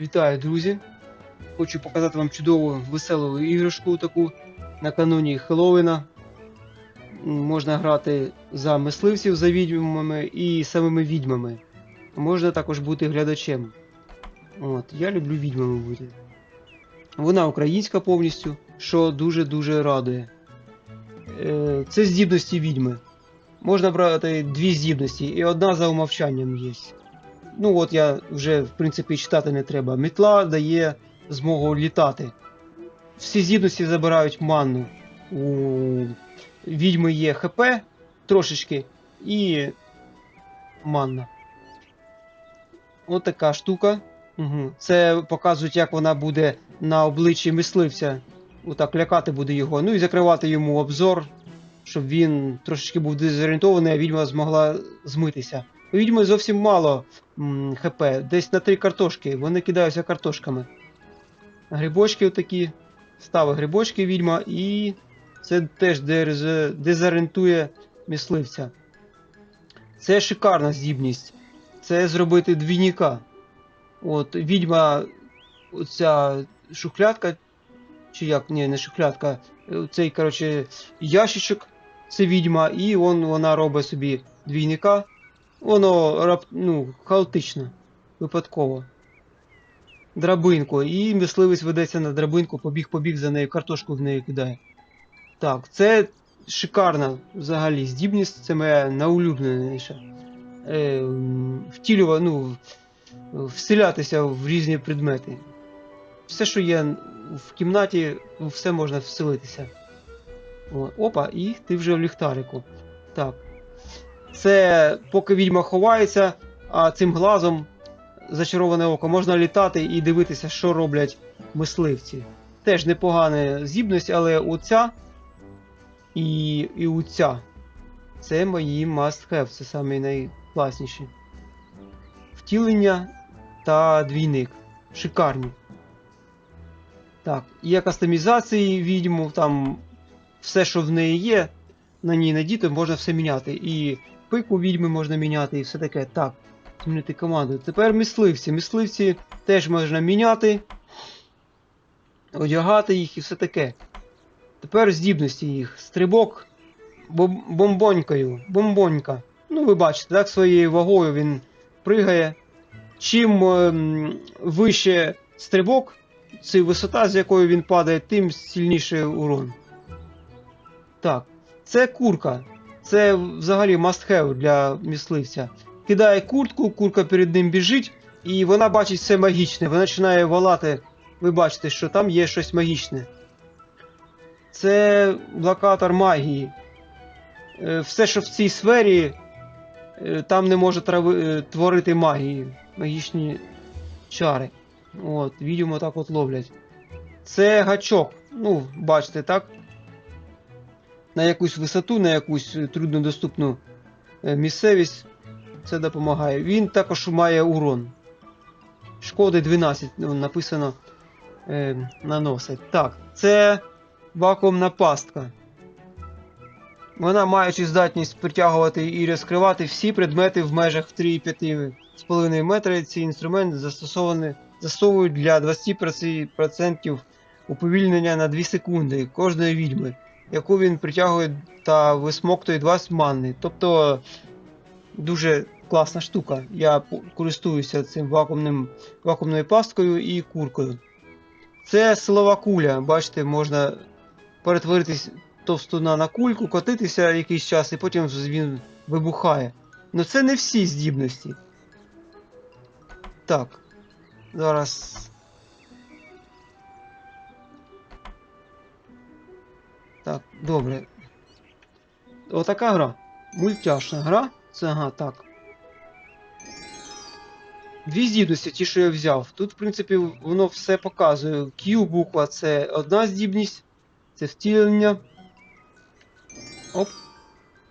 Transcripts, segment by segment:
Вітаю, друзі! Хочу показати вам чудову веселу іграшку таку накануні Хеллоуіна. М, Можна грати за мисливців, за відьмами і самими відьмами. Можна також бути глядачем. От, я люблю відьмами бути. Вона українська повністю, що дуже-дуже радує. Е, Це здібності відьми. Можна брати дві здібності, і одна за умовчанням є. Ну от я вже в принципі читати не треба. Мітла дає змогу літати. Всі здібності забирають манну. У відьми є ХП трошечки і манна. От така штука. Угу. Це показують, як вона буде на обличчі мисливця. Отак лякати буде його. Ну і закривати йому обзор, щоб він трошечки був дезорієнтований, а відьма змогла змитися. У відьми зовсім мало м, ХП, десь на три картошки, вони кидаються картошками. Грибочки отакі, ставить грибочки відьма, і це теж дезорієнтує мисливця. Це шикарна здібність. Це зробити двійника. От відьма, оця шухлядка, чи як, ні, не шухлядка, цей, коротше, ящичок, це відьма, і он, вона робить собі двійника. Воно ну, хаотично, випадково. Драбинку. І мисливець ведеться на драбинку, побіг-побіг за нею, картошку в неї кидає. Так, це шикарна взагалі здібність, це моя найулюбленіша. Е, втілюва, ну, вселятися в різні предмети. Все, що є в кімнаті, все можна вселитися. О, опа, і ти вже в ліхтарику. Так. Це поки відьма ховається, а цим глазом зачароване око можна літати і дивитися, що роблять мисливці. Теж непогана здібність, але оця і, і оця. Це мої must have, це самі найкласніші. Втілення та двійник. Шикарні. Так, є кастомізації відьму, там все, що в неї є, на ній надіти, можна все міняти. І пику відьми можна міняти, і все таке. Так, змінити команду. Тепер мисливці. Мисливці теж можна міняти, одягати їх і все таке. Тепер здібності їх. Стрибок бомбонькою. Бомбонька. Ну, ви бачите, так, своєю вагою він пригає. Чим ем, вище стрибок, це висота, з якою він падає, тим сильніший урон. Так, це курка. Це взагалі must have для мисливця. Кидає куртку, курка перед ним біжить, і вона бачить все магічне. Вона починає волати. Ви бачите, що там є щось магічне. Це блокатор магії. Е, Все, що в цій сфері, е, там не може трави- е, творити магії, магічні чари. От, відьому так от ловлять. Це гачок. Ну, бачите, так? На якусь висоту, на якусь е, труднодоступну е, місцевість. Це допомагає. Він також має урон. Шкоди 12, ну, написано е, наносить. Так, це вакуумна пастка. Вона маючи здатність притягувати і розкривати всі предмети в межах 3,5,5 метра. Ці інструменти застосовані застосовують для 20% уповільнення на 2 секунди кожної відьми, яку він притягує та висмоктує 20 манни. Тобто дуже класна штука. Я користуюся цим вакуумним, вакуумною пасткою і куркою. Це силова куля. Бачите, можна перетворитись товстуна на кульку, котитися якийсь час, і потім він вибухає. Ну це не всі здібності. Так. Зараз. Так, добре. Отака гра. Мультяшна гра. Це ага, так. Дві здібності, ті, що я взяв. Тут, в принципі, воно все показує. Q буква це одна здібність, це втілення. Оп.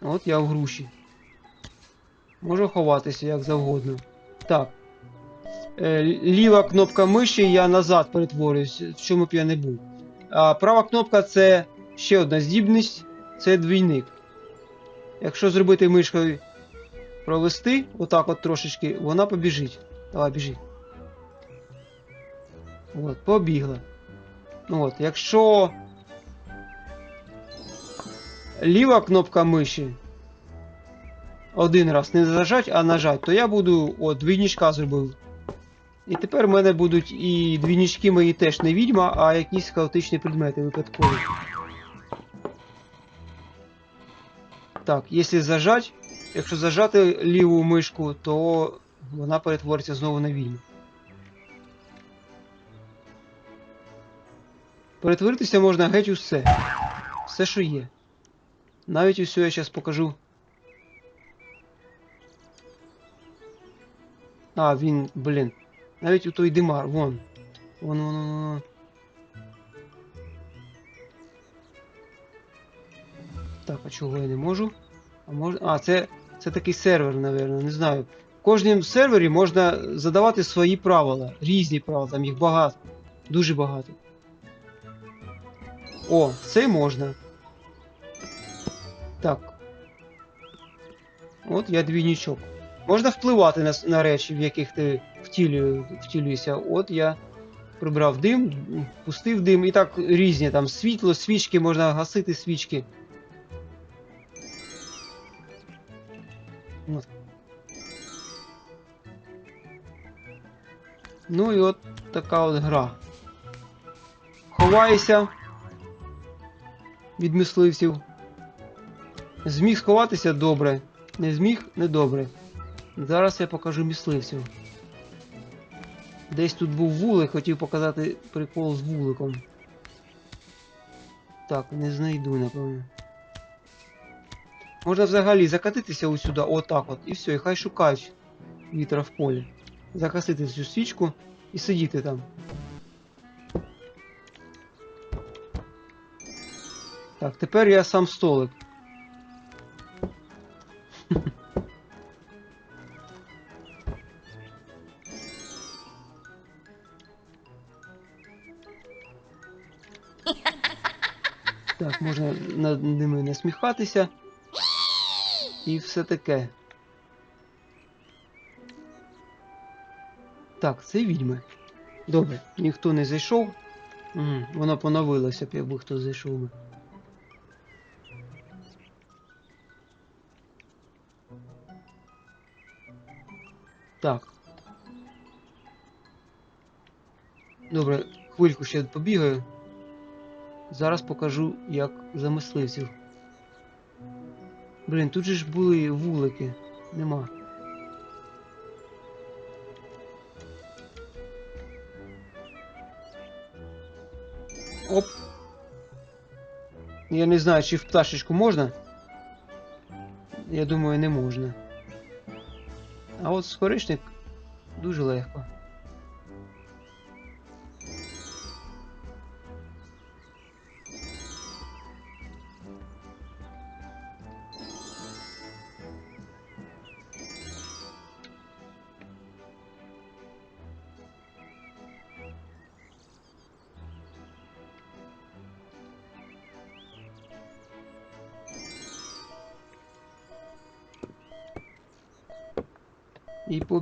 От я в груші. Можу ховатися як завгодно. Так. Е, ліва кнопка миші, я назад перетворююсь, в чому б я не був. А права кнопка це ще одна здібність, це двійник. Якщо зробити мишкою провести, отак от трошечки, вона побіжить. Давай, біжи. От, побігла. От, якщо ліва кнопка миші один раз не зажать, а нажать, то я буду от двійничка зробив. І тепер в мене будуть і двійнички мої теж не відьма, а якісь хаотичні предмети випадкові. Так, якщо зажать, якщо зажати ліву мишку, то вона перетвориться знову на відьму. Перетворитися можна геть усе. Все, що є. Навіть усе я зараз покажу. А, він, блін. Навіть у той димар, вон. Вон, вон, вон, вон. Так, а чого я не можу? А можна. А, це, це такий сервер, напевно, не знаю. В кожному сервері можна задавати свої правила. Різні правила, там їх багато. Дуже багато. О, це можна. Так. От я двійничок. Можна впливати на, на речі, в яких ти втілює, втілюєшся. От я прибрав дим, пустив дим, і так різні там світло, свічки, можна гасити свічки. От. Ну і от така от гра. Ховаюся від мисливців. Зміг сховатися добре. Не зміг не добре. Зараз я покажу мисливців. Десь тут був вулик, хотів показати прикол з вуликом. Так, не знайду, напевно. Можна взагалі закатитися ось сюди, отак от, і все, і хай шукають вітра в полі. Закасити цю свічку і сидіти там. Так, тепер я сам столик. Так, можна над ними насміхатися. І все таке. Так, це відьми. Добре, ніхто не зайшов. М, Воно поновилося б, якби хто зайшов. Так. Добре, хвильку ще побігаю. Зараз покажу, як за мисливців. Блін, тут же ж були вулики. Нема. Оп. Я не знаю, чи в пташечку можна. Я думаю, не можна. А от скоричник дуже легко.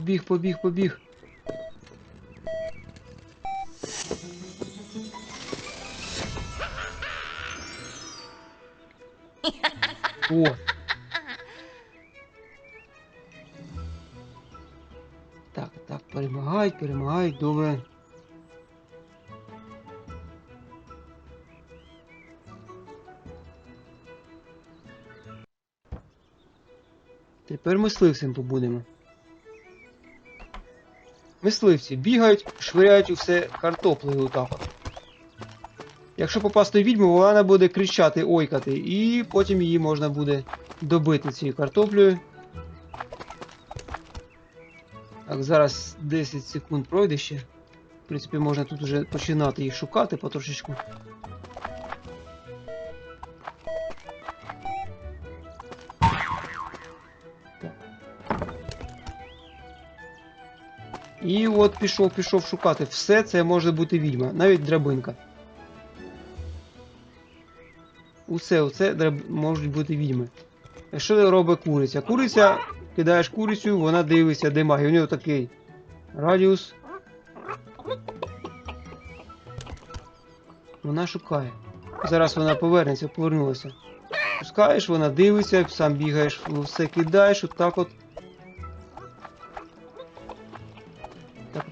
Побіг, побіг, побіг. О. Так, так, перемагають, перемагають, добре. Тепер мисливцем побудемо. Мисливці бігають, швиряють усе картоплею отак. Якщо попасти відьму, вона буде кричати, ойкати, і потім її можна буде добити цією картоплею. Так, зараз 10 секунд пройде ще. В принципі, можна тут вже починати їх шукати потрошечку. І от пішов, пішов шукати. Все це може бути відьма, навіть драбинка. Усе, усе драб... можуть бути відьми. Що робить куриця? Куриця, кидаєш курицю, вона дивиться, де магія. У нього такий радіус. Вона шукає. Зараз вона повернеться, повернулася. Пускаєш, вона дивиться, сам бігаєш, все кидаєш, отак от.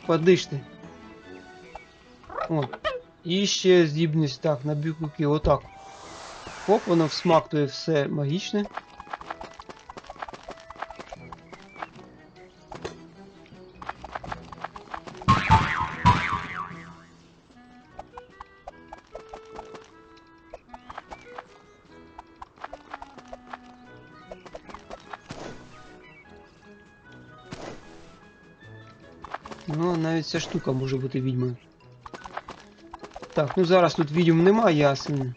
Так, подиш ти. О. І ще здібність так, на бікуки, отак. Хоп, воно всмактує все магічне. Ну, навіть ця штука може бути відьмою. Так, ну зараз тут відьом немає, ясно.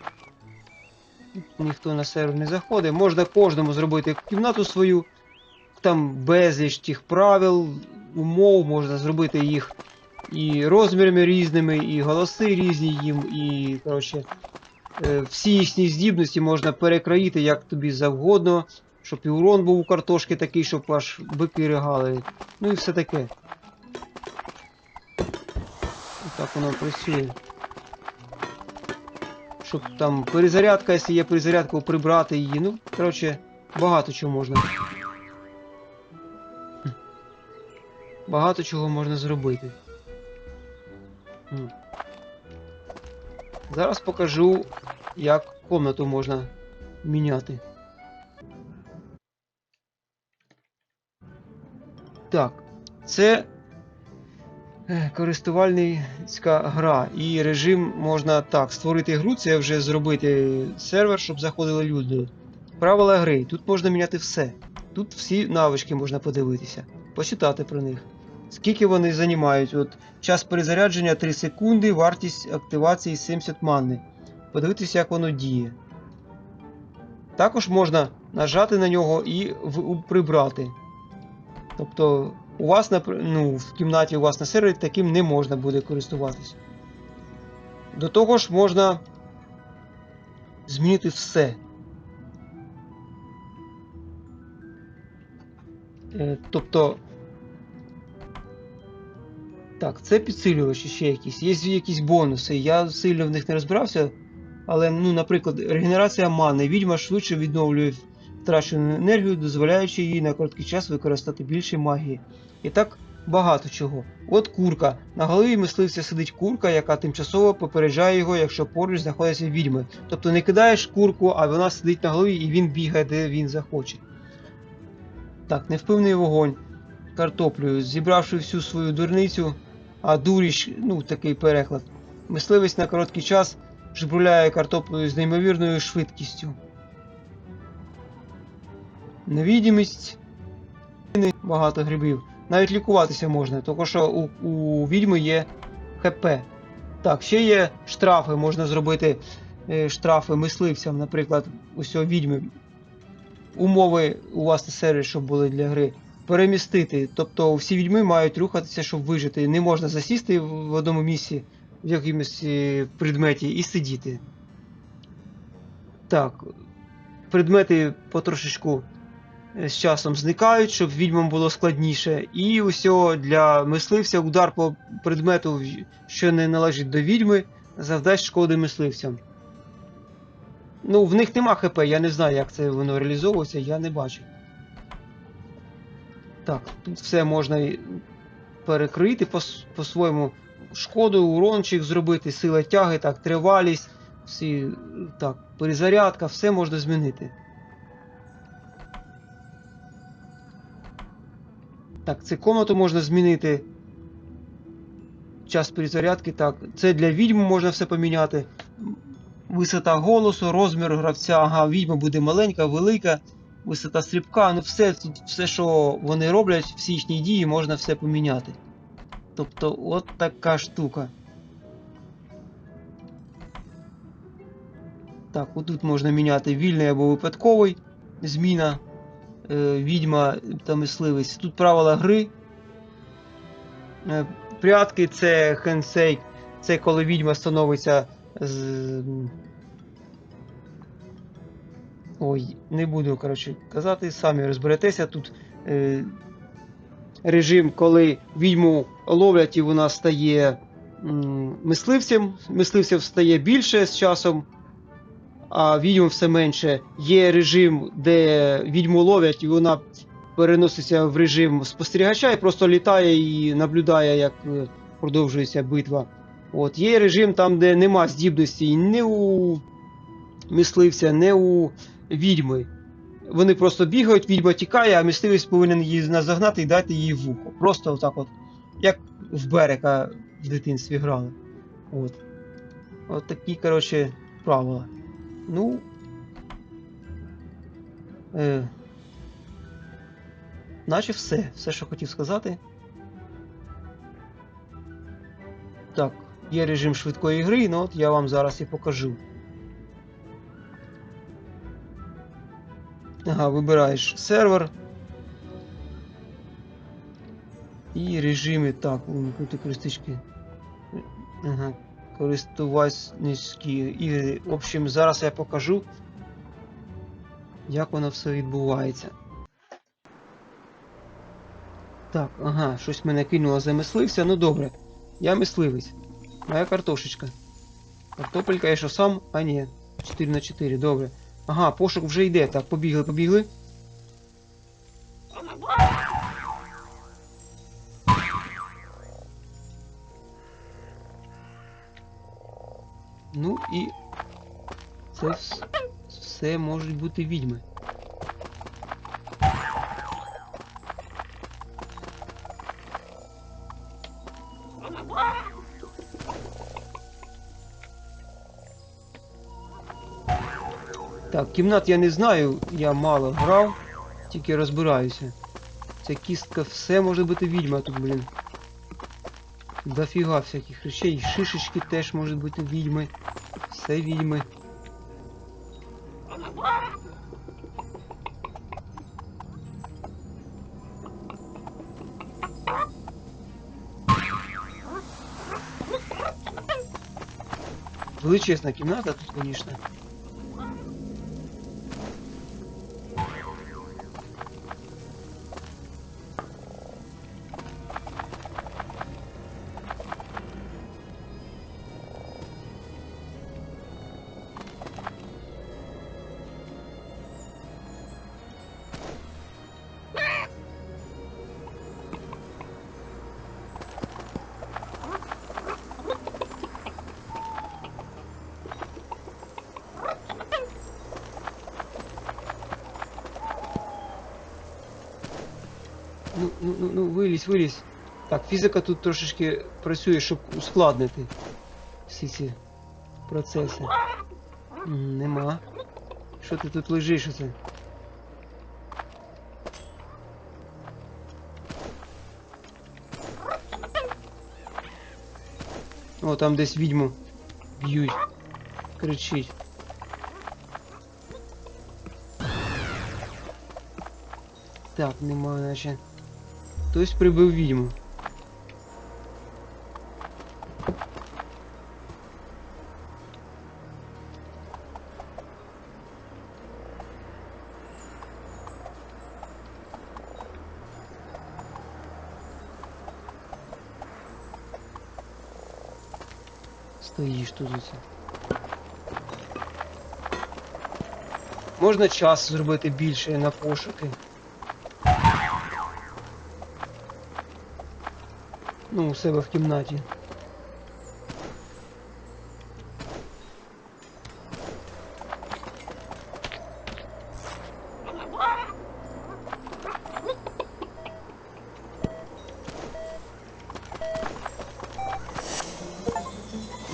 Ніхто на сервер не заходить. Можна кожному зробити кімнату свою. Там безліч тих правил, умов, можна зробити їх і розмірами різними, і голоси різні їм, і, коротше, е, всі їхні здібності можна перекроїти як тобі завгодно, щоб і урон був у картошки такий, щоб аж бики ригали. Ну і все таке. Так воно працює. Щоб там перезарядка, якщо є перезарядка, прибрати її. Ну, коротше, багато чого можна. Багато чого можна зробити. Зараз покажу, як комнату можна міняти. Так, це користувальницька гра. І режим можна так, створити гру, це вже зробити сервер, щоб заходили люди. Правила гри. Тут можна міняти все. Тут всі навички можна подивитися, почитати про них. Скільки вони займають? От час перезарядження 3 секунди, вартість активації 70 манни. Подивитися, як воно діє. Також можна нажати на нього і прибрати. Тобто у вас ну, в кімнаті у вас на сервері таким не можна буде користуватись. До того ж можна змінити все. Е, тобто. Так, це підсилювачі ще якісь. Є якісь бонуси. Я сильно в них не розбирався. Але, ну, наприклад, регенерація мани. Відьма швидше відновлює втрачену енергію, дозволяючи їй на короткий час використати більше магії. І так багато чого. От курка. На голові мисливця сидить курка, яка тимчасово попереджає його, якщо поруч знаходяться відьми. Тобто не кидаєш курку, а вона сидить на голові і він бігає, де він захоче. Так, невпевний вогонь. Картоплею, зібравши всю свою дурницю, а дуріш, ну такий переклад. Мисливець на короткий час жбруляє картоплею з неймовірною швидкістю. Невідімість багато грибів. Навіть лікуватися можна, тому що у, у відьми є ХП. Так, ще є штрафи, можна зробити е, штрафи мисливцям, наприклад, усього відьми. Умови у вас на сервері, щоб були для гри. Перемістити. Тобто всі відьми мають рухатися, щоб вижити. Не можна засісти в одному місці, в якомусь е, предметі і сидіти. Так. Предмети потрошечку з часом зникають, щоб відьмам було складніше. І усього для мисливця удар по предмету, що не належить до відьми, завдасть шкоди мисливцям. Ну, в них нема ХП, я не знаю, як це воно реалізовується, я не бачу. Так, тут все можна перекрити по- по-своєму. Шкоду, урончик зробити, сила тяги, так, тривалість, всі, так, перезарядка, все можна змінити. Так, це комнату можна змінити. Час перезарядки, так. Це для відьми можна все поміняти. Висота голосу, розмір гравця, ага, відьма буде маленька, велика, висота стрибка, ну все, тут все, що вони роблять, всі їхні дії, можна все поміняти. Тобто, от така штука. Так, отут можна міняти вільний або випадковий зміна, відьма та мисливець. Тут правила гри. Е, прятки це хенсейк, це коли відьма становиться з. Ой, не буду, коротше, казати, самі розберетеся. Тут е, режим, коли відьму ловлять і вона стає м, мисливцем. Мисливців стає більше з часом, а відьм все менше. Є режим, де відьму ловлять, і вона переноситься в режим спостерігача і просто літає і наблюдає, як е, продовжується битва. От, є режим там, де нема здібності ні у мисливця, ні у відьми. Вони просто бігають, відьма тікає, а мисливець повинен її назагнати і дати їй в ухо. Просто отак от, як в берега в дитинстві грали. От. От такі, коротше, правила. Ну. Е, наче все. Все, що хотів сказати. Так, є режим швидкої гри, ну от я вам зараз і покажу. Ага, вибираєш сервер. І режими так, користички. Ага, користувацькі ігри. В общем, зараз я покажу, як воно все відбувається. Так, ага, щось мене кинуло за мисливця. Ну добре. Я мисливець. Моя картошечка. Картопелька я що сам? А ні. 4 на 4, добре. Ага, пошук вже йде. Так, побігли, побігли. Ну і це все можуть бути відьми. Так, кімнат я не знаю, я мало грав, тільки розбираюся. Ця кістка все може бути відьма тут, блін. Дофіга всяких речей. Шишечки теж можуть бути відьми. Все відьми. Величезна кімната тут, звісно. Ну, ну, ну, ну, вилізь, вилізь. Так, фізика тут трошечки працює, щоб ускладнити всі ці процеси. М, Нема. Що ти тут лежиш оце? О, там десь відьму б'ють. Кричить. Так, нема, наче. Хтось прибив відьму. Стоїш тут оце. Можна час зробити більше на пошуки. Ну, у себе в кімнаті.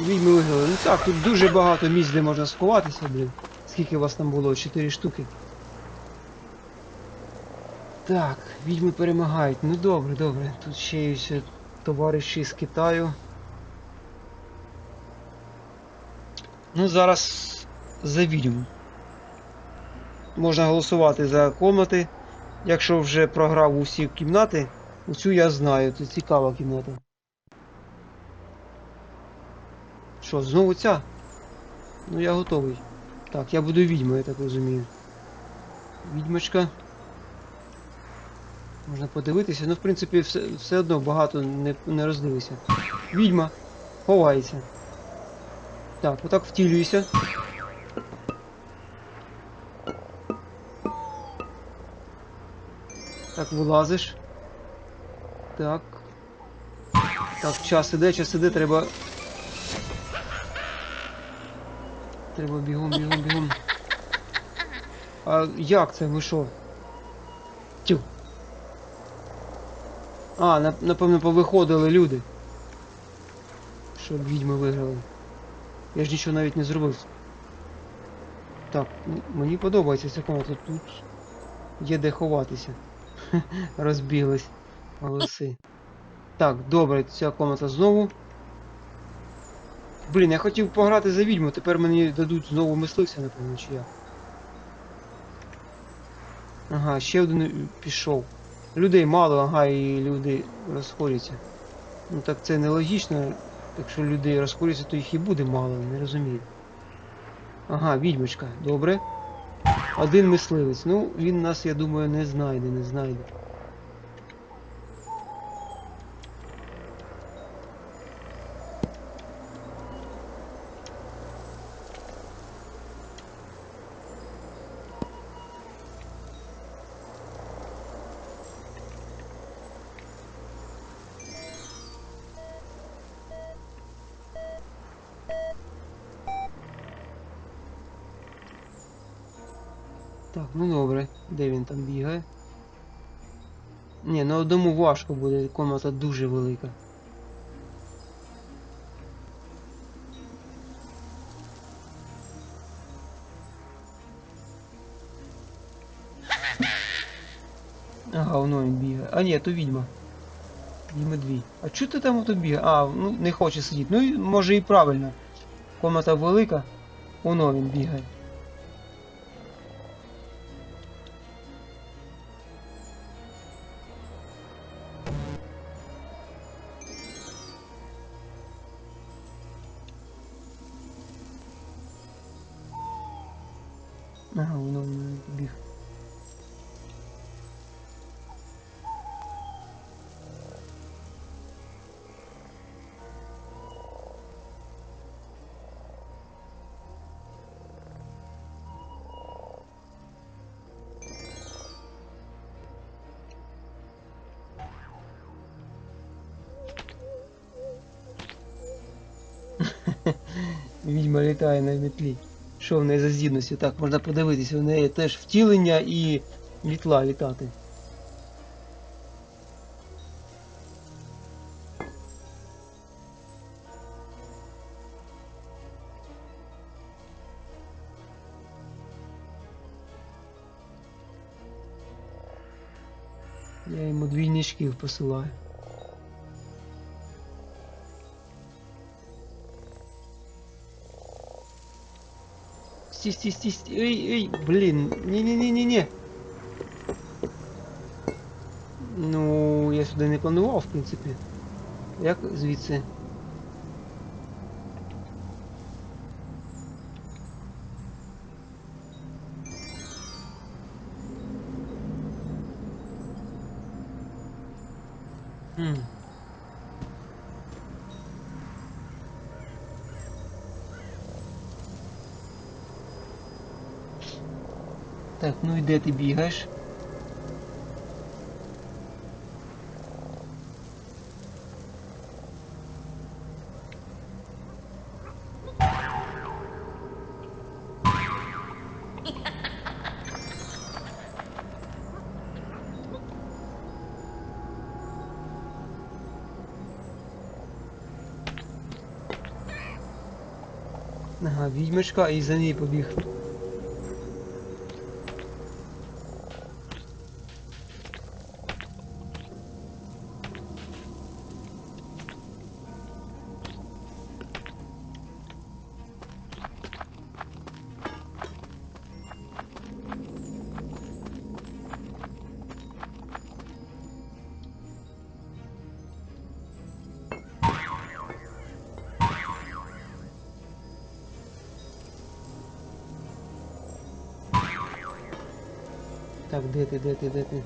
Відьми виграли. Ну так, тут дуже багато місць, де можна сховатися, блін. Скільки вас там було? Чотири штуки. Так, відьми перемагають. Ну добре, добре. Тут ще є ще товариші з Китаю. Ну, зараз за відьму. Можна голосувати за комнати. Якщо вже програв усі кімнати, оцю я знаю, це цікава кімната. Що, знову ця? Ну я готовий. Так, я буду відьмою, я так розумію. Відьмочка. Можна подивитися, ну в принципі все, все одно багато не, не роздивися. Відьма. Ховається. Так, отак втілюйся. Так, вилазиш. Так. Так, час іде, час іде, треба. Треба бігом, бігом, бігом. А як це? Ви що? Тю. А, напевно, повиходили люди. Щоб відьми виграли. Я ж нічого навіть не зробив. Так, мені подобається ця комната. Тут є де ховатися. Розбіглись голоси. Так, добре, ця комната знову. Блін, я хотів пограти за відьму, тепер мені дадуть знову мисливця, напевно, чи як. Ага, ще один пішов. Людей мало, ага, і люди розходяться. Ну так це нелогічно. Якщо людей розходяться, то їх і буде мало, не розумію. Ага, відьмочка, добре. Один мисливець. Ну, він нас, я думаю, не знайде, не знайде. Одному важко буде, комната дуже велика. Ага, воно він бігає. А ні, то відьма. Відьми дві. А чого ти там ото бігає? А, ну не хоче сидіти. Ну може і правильно. Комната велика, воно він бігає. Відьма літає на метлі. Що в неї за здібності? Так, можна подивитися, в неї теж втілення і мітла літати. Я йому двійничків посилаю. Стій, стій, стій, стій. Ей, ей, блін. Ні-ні-ні-ні-ні. Ну, я сюди не планував, в принципі. Як звідси? Хм. Так, ну і де ти бігаєш? Ага, відьмочка і за нею побіг. నాకు देते देते देते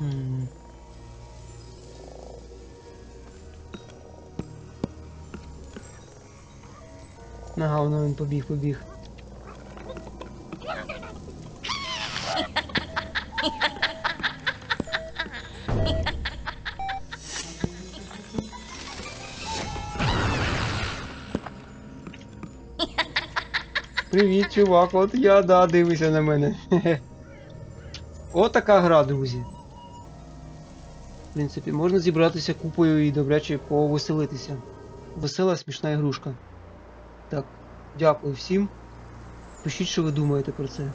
Hmm. हम्म। Ага, воно він побіг, побіг. Привіт, чувак, от я, да, дивися на мене. От така гра, друзі. В принципі, можна зібратися купою і добряче повеселитися. Весела, смішна ігрушка. Дякую всім. Пишіть, що ви думаєте про це.